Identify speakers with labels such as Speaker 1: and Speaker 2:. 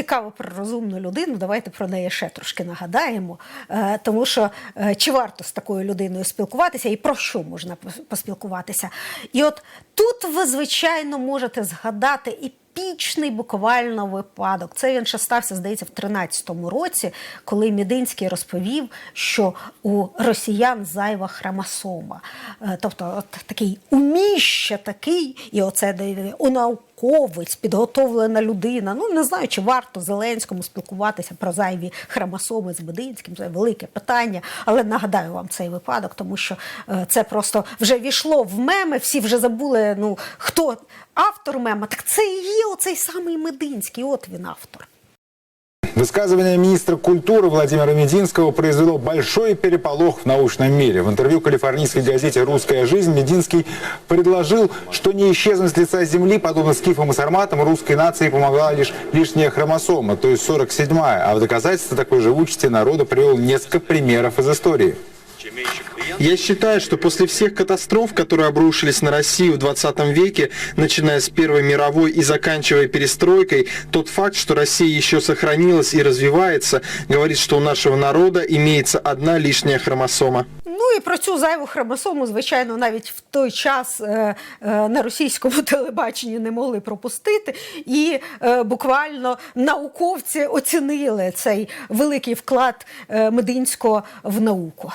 Speaker 1: цікаво про розумну людину, давайте про неї ще трошки нагадаємо. Е, Тому що е, чи варто з такою людиною спілкуватися і про що можна поспілкуватися? І от тут ви, звичайно, можете згадати і Пічний буквально випадок. Це він ще стався, здається, в 13-му році, коли Мідинський розповів, що у росіян зайва хромосома. Е, Тобто, от такий уміща такий, і оце у науковець, підготовлена людина. Ну не знаю, чи варто Зеленському спілкуватися про зайві хромосоми з Мединським. Це велике питання. Але нагадаю вам цей випадок, тому що е, це просто вже війшло в меми. Всі вже забули. Ну хто автор мема? Так це і є оцей самий Мединський. От він автор.
Speaker 2: Высказывание министра культуры Владимира Мединского произвело большой переполох в научном мире. В интервью калифорнийской газете «Русская жизнь» Мединский предложил, что не исчезнуть с лица земли, подобно скифам и сарматам, русской нации помогла лишь лишняя хромосома, то есть 47-я. А в доказательство такой живучести народа привел несколько примеров из истории.
Speaker 3: Я считаю, что после всех катастроф, которые обрушились на Россию в 20 веке, начиная с Первой мировой и заканчивая перестройкой, тот факт, что Россия еще сохранилась и развивается, говорит, что у нашего народа имеется одна лишняя хромосома.
Speaker 1: Ну і про цю зайву хромосому, звичайно, навіть в той час е, е, на російському телебаченні не могли пропустити. І е, буквально науковці оцінили цей великий вклад е, Мединського в науку.